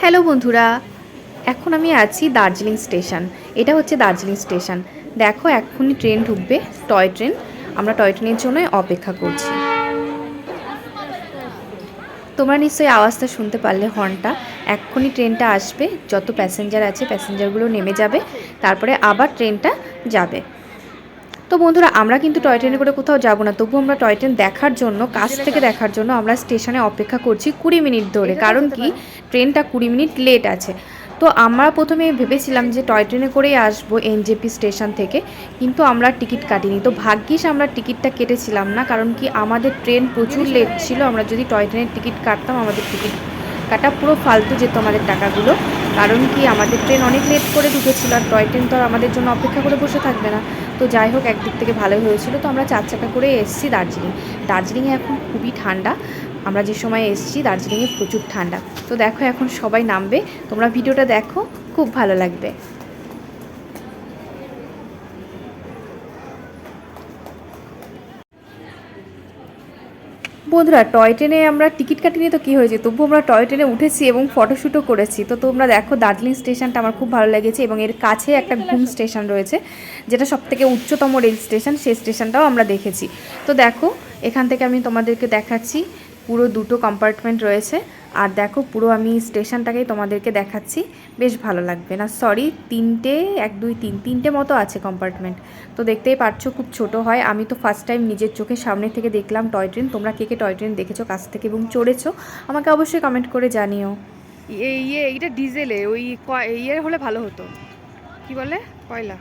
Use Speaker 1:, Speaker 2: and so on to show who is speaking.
Speaker 1: Hello বন্ধুরা, এখন আমি আছি দার্জিলিং স্টেশন। এটা হচ্ছে দার্জিলিং স্টেশন। দেখো, এক্ষুনি ট্রেন ঢুকবে, টয় ট্রেন। আমরা টয় ট্রেনের জন্য অপেক্ষা করছি। তোমরা নিশ্চয়ই আওয়াজটা শুনতে পারলে হর্নটা এক্ষুনি ট্রেনটা আসবে, যত প্যাসেঞ্জার আছে প্যাসেঞ্জারগুলো নেমে যাবে, তারপরে আবার ট্রেনটা যাবে। তো বন্ধুরা আমরা কিন্তু টয় ট্রেনে করে কোথাও যাব না। তবু আমরা টয় ট্রেন দেখার জন্য কাছ থেকে দেখার জন্য আমরা স্টেশনে অপেক্ষা করছি কুড়ি মিনিট ধরে। কারণ কি? ট্রেনটা কুড়ি মিনিট লেট আছে। তো আমরা প্রথমে ভেবেছিলাম যে টয় ট্রেনে করেই আসব এনজেপি স্টেশন থেকে কিন্তু আমরা টিকিট কাটিনি। তো ভাগ্যিস আমরা টিকিটটা কেটেছিলাম না কারণ কি আমাদের ট্রেন প্রচুর লেট ছিল। আমরা যদি টয় ট্রেনের টিকিট কাটতাম আমাদের টিকিট কাটা পুরো ফালতু যেত আমাদের টাকাগুলো। কারণ কি, আমাদের ট্রেন অনেক লেট করে ঢুকেছিল আর টয় ট্রেন তো আর আমাদের জন্য অপেক্ষা করে বসে থাকবে না। তো যাই হোক, একদিক থেকে ভালো হয়েছিল। তো আমরা চার চাকা করে এসেছি দার্জিলিং। দার্জিলিংয়ে এখন খুবই ঠান্ডা। আমরা যে সময় এসেছি, দার্জিলিংয়ে প্রচুর ঠান্ডা। তো দেখো, এখন সবাই নামবে। তোমরা ভিডিওটা দেখো, খুব ভালো লাগবে। বন্ধুরা টয় ট্রেনে আমরা টিকিট কাটিনি তো কী হয়েছে? তবু আমরা টয় ট্রেনে উঠেছি এবং ফটোশ্যুটও করেছি। তো তোমরা দেখো দার্জিলিং স্টেশনটা আমার খুব ভালো লেগেছে এবং এর কাছে একটা ঘুম স্টেশন রয়েছে যেটা সব থেকে উচ্চতম রেল স্টেশন। সেই স্টেশনটাও আমরা দেখেছি। তো দেখো এখান থেকে আমি তোমাদেরকে দেখাচ্ছি পুরো দুটো কম্পার্টমেন্ট রয়েছে। আর দেখো, পুরো আমি স্টেশনটাকেই তোমাদেরকে দেখাচ্ছি। বেশ ভালো লাগবে না? সরি তিনটে, এক, দুই, তিন, তিনটে মতো আছে কম্পার্টমেন্ট তো দেখতেই পারছ, খুব ছোট হয়। আমি তো ফার্স্ট টাইম নিজের চোখের সামনে থেকে দেখলাম টয় ট্রেন তোমরা কে কে টয় ট্রেন দেখেছ, কাছ থেকে এবং চড়েছো, আমাকে অবশ্যই কমেন্ট করে জানিও।
Speaker 2: ইয়ে ইয়ে এইটা ডিজেলে ওই ইয়ে হলে ভালো হতো। কি বলে? কয়লা।